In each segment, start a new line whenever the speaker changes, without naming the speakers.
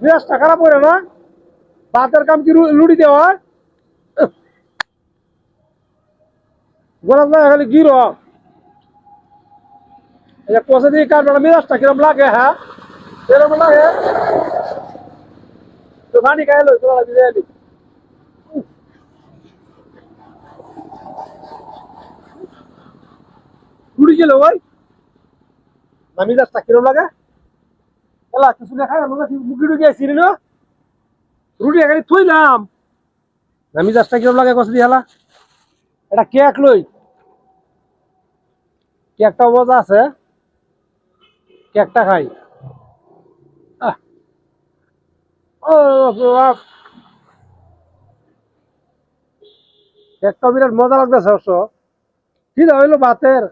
মেজাজটা খারাপ করে না। ভাতের কাম কি লুড়ি দেওয়া গোলাপ না খালি গির কষে দিয়ে কাটবে মেজাজটা কিরম লাগে হ্যাঁ? এরকম লাগে? তো পানি খাই লো দিয়ে এলি গেল ওই? না মেজাজটা কিরম লাগে? এলা, কিছু না রুটি এখানে থইলাম মেজাজটা কিরম লাগে দিয়ে এটা কেক লই। কেকটা মজা আছে। কেকটা খাই। ও বিরাট মজা লাগতেছে অবশ্য। কি হইল ভাতের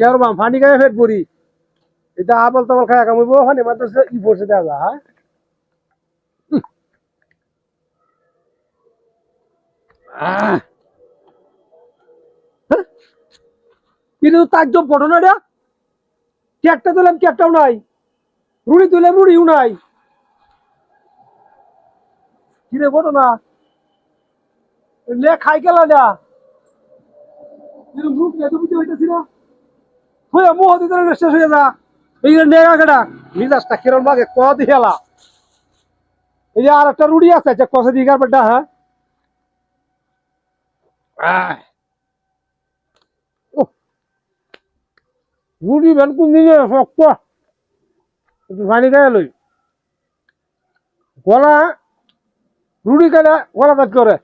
কেউ বাম ফানি খাই ফেট পড়ি এটা আবল তাবল খাই কামইব, ফানি ই পড়ছে দেখা হ্যাঁ? আহ। কিন্তু তার জব ঘটনা এটা কেকটা দিলাম, কেকটাও নাই। রুড়ি দিলাম, রুড়িও নাই। কিরে লে খাই গেল না। রূপ এত বুঝতে হইতেছি না। হয়ে মোহ দিতে শেষ হয়ে যা। এই যে নেগা কেটা মিজাজটা কিরম লাগে কদি হেলা। এই যে আর একটা রুড়ি আছে যে কষে দিয়ে গারবেটা হ্যাঁ? রুটি ভ্যান কোন দিকে শক্ত। একটু পানি খাই লই। গলা রুটি খাইলে গলা কাজ করে।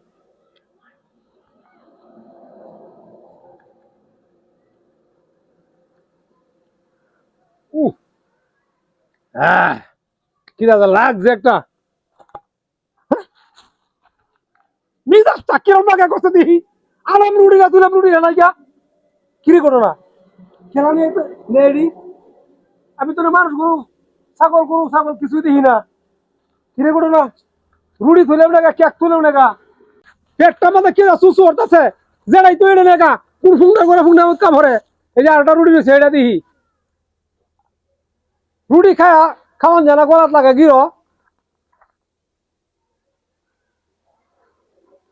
কি দাদা, লাগছে একটা। মিজাজটা কিরম লাগে করতে দিই আরাম রুটি না তুলাম রুটি না গিয়া কিরে করো না খেলা তো আমি তো মানুষ গরু, ছাগল গরু, ছাগল কিছুই দেখি না। কিরে করো না রুড়ি তুলেও না কেক তুলেও না পেটটা মাঝে কে সুসু হরতাছে যেটাই তো এটা নেগা কোন ফুংটা করে এই যে আরেকটা রুটি রয়েছে, এটা দেখি। রুটি খায়া খাওয়ান জানা গলাত লাগে গিরো।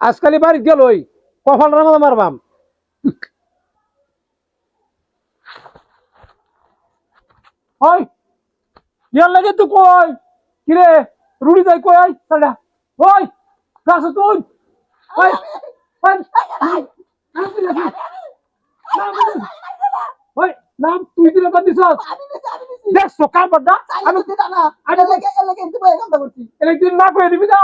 আজকালি বাড়িতে গেল ওই কফালটা মাথা মারবাম। ওই লাগে তুই কই? কিরে রুড়ি যাই কই? ওই তুই। নাম তুই তুই দিলে বাদ দেখছ কার বাড্ডা আমি আমি এলে দিন না করে দিবি না